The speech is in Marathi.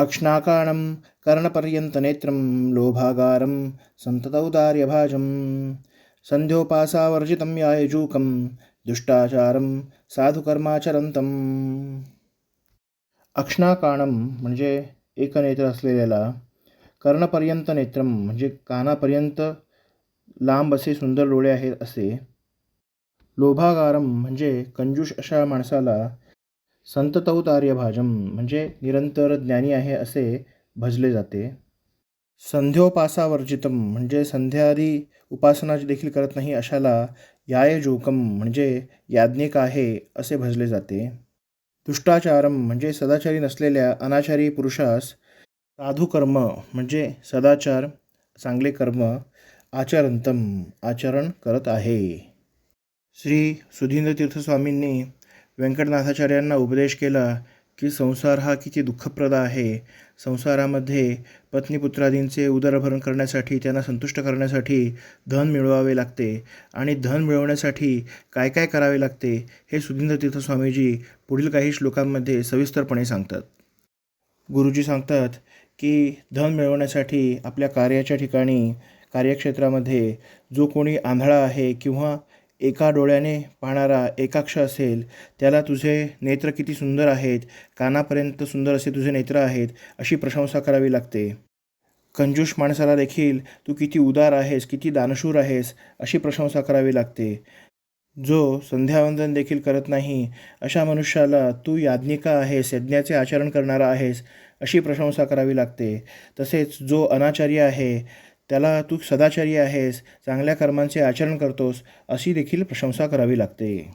अक्ष्णाकाणं कर्णपर्यन्तनेत्रं लोभागारं सन्ततौदार्यभाजं सन्ध्योपासावर्जितं यायजूकं दुष्टाचारं साधुकर्माचरन्तम्। अक्ष्णाकाणं म्हणजे एक नेत्र असलेल्याला कर्णपर्यंत नेत्रम म्हणजे कानापर्यंत लांब असे सुंदर डोळे आहेत असे. लोभागारम म्हणजे कंजूष अशा माणसाला संततौतार्यभाजम म्हणजे निरंतर ज्ञानी आहे असे भजले जाते. संध्योपासावर्जितम म्हणजे संध्यादी उपासना देखील करत नाही अशाला यायजोकम म्हणजे याज्ञिक आहे असे भजले जाते. दुष्टाचारम म्हणजे सदाचारी नसलेल्या अनाचारी पुरुषास साधुकर्म म्हणजे सदाचार चांगले कर्म आचरंतम आचरण करत आहे. श्री सुधींद्र तीर्थस्वामींनी व्यंकटनाथाचार्यांना उपदेश केला की संसार हा किती दुःखप्रद आहे. संसारामध्ये पत्नीपुत्रादींचे उदरभरण करण्यासाठी त्यांना संतुष्ट करण्यासाठी धन मिळवावे लागते आणि धन मिळवण्यासाठी काय काय करावे लागते हे सुधींद्र तीर्थस्वामीजी पुढील काही श्लोकांमध्ये सविस्तरपणे सांगतात. गुरुजी सांगतात की धन मिळवण्यासाठी आपल्या कार्याच्या ठिकाणी कार्यक्षेत्रामध्ये जो कोणी आंधळा आहे किंवा एका डोळ्याने पाहणारा एकाक्ष असेल त्याला तुझे नेत्र किती सुंदर आहेत कानापर्यंत सुंदर असे तुझे नेत्र आहेत अशी प्रशंसा करावी लागते. कंजूष माणसाला देखील तू किती उदार आहेस किती दानशूर आहेस अशी प्रशंसा करावी लागते. जो संध्यावंदन देखील करत नाही अशा मनुष्याला तू याज्ञिका आहेस यज्ञाचे आचरण करणारा आहेस अशी प्रशंसा करावी लागते. तसेच जो अनाचारी आहे त्याला तू सदाचारी आहेस चांगल्या कर्मांचे आचरण करतोस अशी देखील प्रशंसा करावी लागते.